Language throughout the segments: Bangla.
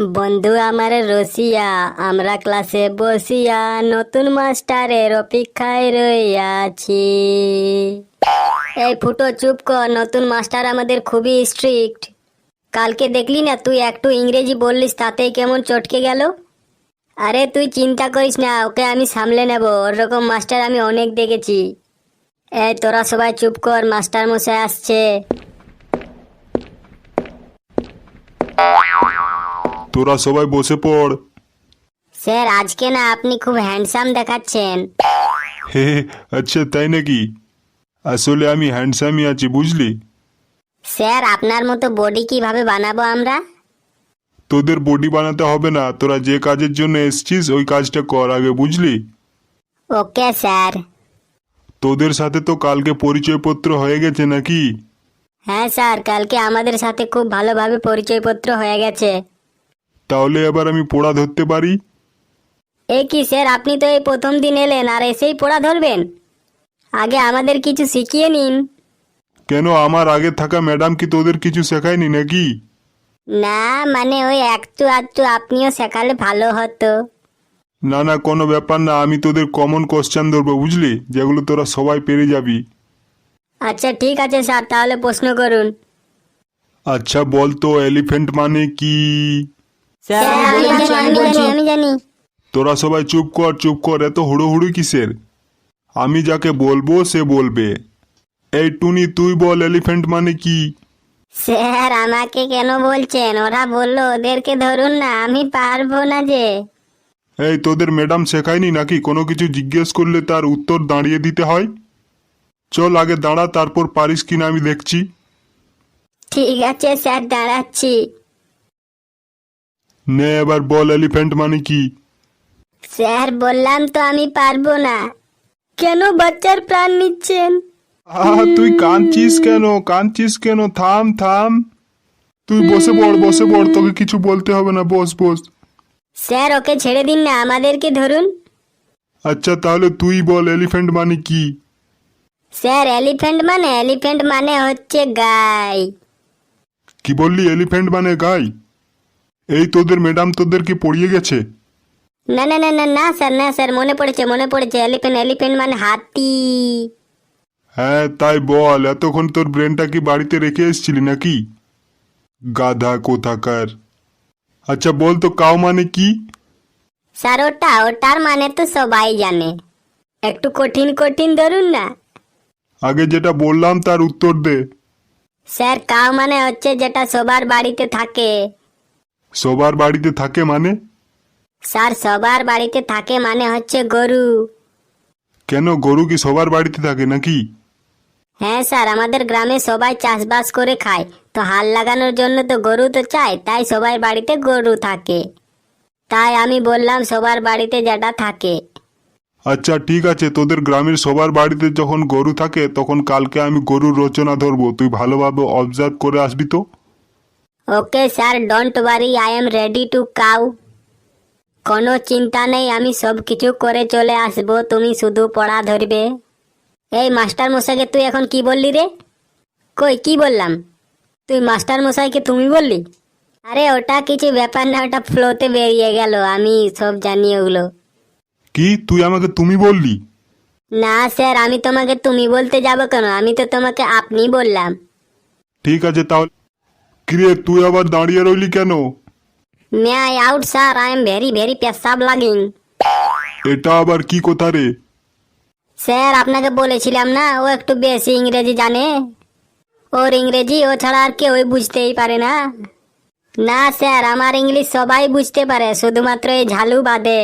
বন্ধু আমার রসিয়া, আমরা ক্লাসে বসিয়া নতুন মাস্টারের অপেক্ষায় রইয়াছি। এই ফুটো, চুপ কর, নতুন মাস্টার আমাদের খুবই স্ট্রিক্ট কালকে দেখলি না তুই একটু ইংরেজি বললিস, তাতেই কেমন চটকে গেল? আরে তুই চিন্তা করিস না, ওকে আমি সামলে নেব, ওরকম মাস্টার আমি অনেক দেখেছি। এই তোরা সবাই চুপ কর মাস্টার মশাই আসছে। তোরা সবাই বসে পড়। স্যার আজকে না আপনি খুব হ্যান্ডসাম দেখাচ্ছেন। হে হে, আচ্ছা তাই নাকি? আসলে আমি হ্যান্ডসামই আছি বুঝলি? স্যার আপনার মতো বডি কীভাবে বানাবো আমরা? তোদের বডি বানাতে হবে না তোরা যে কাজের জন্য এসছিস ওই কাজটা কর আগে বুঝলি? Okay sir. তোদের সাথে তো কালকে পরিচয়পত্র হয়ে গেছে নাকি? হ্যাঁ স্যার কালকে আমাদের সাথে খুব ভালোভাবে পরিচয়পত্র হয়ে গেছে। তাহলে এবার আমি পড়া ধরতে পারি? এই কি স্যার আপনি তো এই প্রথম দিন এলেন আর এসেই পড়া ধরবেন? আগে আমাদের কিছু শিখিয়ে নিন। কেন আমার আগে থাকা ম্যাডাম কি তোদের কিছু শেখায়নি নাকি? না মানে ওই একটু আধটু আপনিও শেখালে ভালো হতো। না না কোনো ব্যাপার না আমি তোদের কমন কোশ্চেন ধরবো বুঝলি? যেগুলো তোরা সবাই পেরে যাবি। আচ্ছা ঠিক আছে স্যার তাহলে প্রশ্ন করুন। আচ্ছা বল তো এলিফ্যান্ট মানে কি? স্যার আমি জানি আমি জানি আমি জানি। তোরা সবাই চুপ কর চুপ কর এত হুড়োহুড়ি কিসের? আমি যাকে বলব সে বলবে। এই টুনি তুই বল এলিফ্যান্ট মানে কি? স্যার আমাকে কেন বলছেন? ওরা বলল ওদেরকে ধরুন না আমি পারব না যে। এই তোদের ম্যাডাম শেখায়নি নাকি? কোনো কিছু জিজ্ঞেস করলে তার উত্তর দাঁড়িয়ে দিতে হয়? চল আগে দাঁড়া তারপর পারিস কিনা আমি দেখছি। ঠিক আছে স্যার দাঁড়াচ্ছি। নে এবার বল এলিফ্যান্ট মানে কি? স্যার বললাম তো আমি পারব না। কেন বাচ্চার প্রাণ নিচ্ছেন? আহ তুই কাঁদছিস কেন? কাঁদছিস কেন? থাম থাম। তুই বসে পড় বসে পড় তোকে কিছু বলতে হবে না বস বস। স্যার ওকে ছেড়ে দিন না আমাদেরকে ধরুন। আচ্ছা তাহলে তুই বল এলিফ্যান্ট মানে কি? স্যার এলিফ্যান্ট মানে এলিফ্যান্ট মানে হচ্ছে গাই। কি বললি? এলিফ্যান্ট মানে গাই? এই তোদের ম্যাডাম তোদের কি পড়িয়ে গেছে? না না না না না স্যার না স্যার মনে পড়েছে মনে পড়েছে এলিফ্যান্ট এলিফ্যান্ট মানে হাতি। হ্যাঁ তাই বল এতক্ষণ তোর ব্রেনটা কি বাড়িতে রেখে এসেছিলি নাকি? গাধা কোথাকার। আচ্ছা বল তো কাউ মানে কি? স্যার ওটা ওটার মানে তো সবাই জানে। একটু কঠিন কঠিন ধরুন না। আগে যেটা বললাম তার উত্তর দে। স্যার কাউ মানে হচ্ছে যেটা সবার বাড়িতে থাকে। সবার বাড়িতে থাকে মানে? স্যার সবার বাড়িতে থাকে মানে হচ্ছে গরু। কেন? গরু কি সবার বাড়িতে থাকে নাকি? হ্যাঁ স্যার আমাদের গ্রামে সবাই চাষবাস করে খায়। তো হাল লাগানোর জন্য তো গরু তো চাই তাই সবার বাড়িতে গরু থাকে। তাই আমি বললাম সবার বাড়িতে যেটা থাকে। আচ্ছা ঠিক আছে তোদের গ্রামের সবার বাড়িতে যখন গরু থাকে তখন কালকে আমি গরুর রচনা ধরবো। তুই ভালোভাবে অবজার্ভ করে আসবি তো? Okay sir don't worry I am ready to cow কোনো চিন্তা নেই আমি সব কিছু করে চলে আসব তুমি শুধু পড়া ধরবে। এই মাস্টার মশাইকে তুই এখন কি বললি রে? কই কি বললাম? তুই মাস্টার মশাইকে তুমি বললি? আরে ওটা কিছু ব্যাপার না ওটা ফ্লোতে বেরিয়ে গেল আমি সব জানি ওগুলো। কি? তুই আমাকে তুমি বললি? না স্যার আমি তোমাকে তুমি বলতে যাব কেন? আমি তো তোমাকে আপনি বললাম। ঠিক আছে তাহলে কিরে তুই আবার দাঁড়িয়ে রইলি কেন? May I out sir I am very very পেশাব লাগিং এটা আবার কি কথা রে? স্যার আপনাকে বলেছিলাম না ও একটু বেশি ইংরেজি জানে। ওর ইংরেজি ও ছাড়া আর কেউই বুঝতেই পারে না। না স্যার আমার ইংলিশ সবাই বুঝতে পারে শুধুমাত্র এই ঝালু বাদে।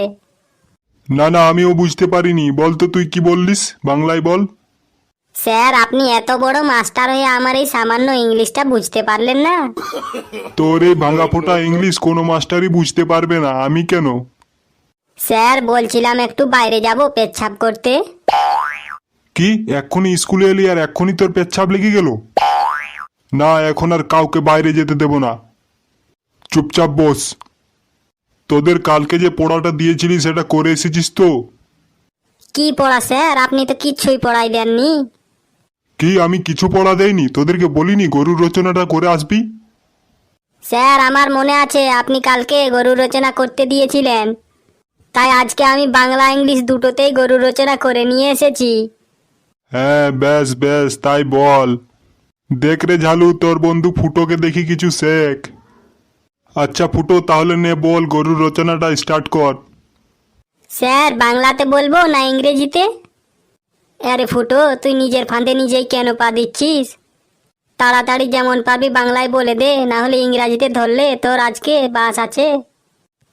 না না আমিও বুঝতে পারিনি। বল তো তুই কি বললিস? বাংলায় বল। স্যার আপনি এত বড় মাস্টার হয়ে আমার এই সামান্য ইংলিশটা বুঝতে পারলেন না? তোর এই ভাঙা ফোটা ইংলিশ কোনো মাস্টারই বুঝতে পারবে না। আমি কেন? স্যার বলছিলাম একটু বাইরে যাব পেচ্ছাপ করতে। কি? এক্ষুনি স্কুলে এলি আর এক্ষুনি তোর পেচ্ছাপ লেগে গেল? না এখন আর কাউকে বাইরে যেতে দেব না। চুপচাপ বস। তোদের কালকে যে পড়াটা দিয়েছিলি সেটা করে এসেছিস তো? কি পড়া স্যার? আপনি তো কিচ্ছুই পড়াই দেননি। কি আমি কিছু পড়া দেয়নি তোদেরকে বলিনি গরুর রচনাটা করে আসবি? স্যার আমার মনে আছে আপনি কালকে গরু রচনা করতে দিয়েছিলেন। তাই আজকে আমি বাংলা ইংলিশ দুটোতেই গরু রচনা করে নিয়ে এসেছি। হ্যাঁ ব্যাস ব্যাস তাই বল। দেখ রে ঝালু তোর বন্ধু ফুটোকে দেখি কিছু শেখ। আচ্ছা ফুটো তাহলে নে বল গরুর রচনাটা স্টার্ট কর। স্যার বাংলাতে বলব না ইংরেজিতে? আরে ফুটো তুই নিজের ফাঁদে নিজেই কেন পা দিচ্ছিস? তাড়াতাড়ি যেমন পারবি বাংলায় বলে দে না হলে ইংরাজিতে ধরলে তোর আজকে বাস আছে।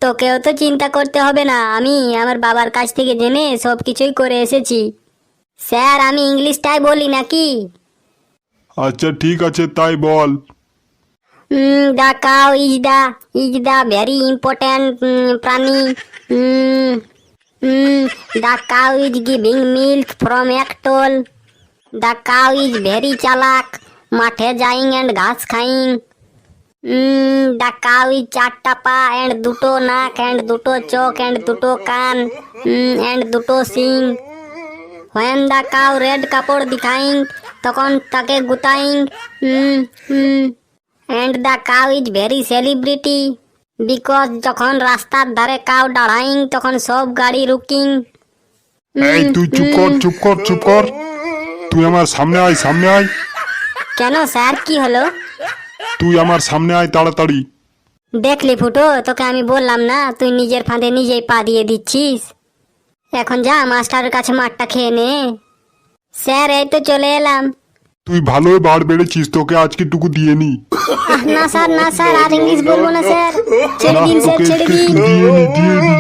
তোকেও তো চিন্তা করতে হবে না আমি আমার বাবার কাছ থেকে জেনে সব কিছুই করে এসেছি। স্যার আমি ইংলিশটাই বলি নাকি? আচ্ছা ঠিক আছে তাই বল। The cow is the is the very important প্রাণী the cow is giving milk from একটোল the cow is very চালাক মাঠে যাইং অ্যান্ড ঘাস খাইং দ্য কাউ ইজ চারটা পা অ্যান্ড দুটো নাক অ্যান্ড দুটো চোখ অ্যান্ড দুটো কান অ্যান্ড দুটো সিং হোয়েন দ্য কাউ রেড কাপড় দিখাইং তখন তাকে গুতাইং and the cow is very celebrity because যখন রাস্তার ধারে কাউ দাঁড়াইং তখন সব গাড়ি রুকিং। এই তুই চুপ কর চুপ কর চুপ কর। তুই আমার সামনে আয় সামনে আয়। কেন স্যার কি হলো? তুই আমার সামনে আয় তাড়াতাড়ি। দেখলি ফুটো তোকে আমি বললাম না তুই নিজের ফাঁদে নিজেই পা দিয়ে দিচ্ছিস। এখন যা মাস্টারের কাছে মাঠটা খেয়ে নে। স্যার এই তো চলে এলাম। তুই ভালোই বাড় বেড়েছিস তোকে আজকে টুকু দিয়ে নি। না স্যার না স্যার আর ইংলিশ বলব না স্যার। ছেড়ে দিন স্যার ছেড়ে দিন। দিয়ে নি দিয়ে নি।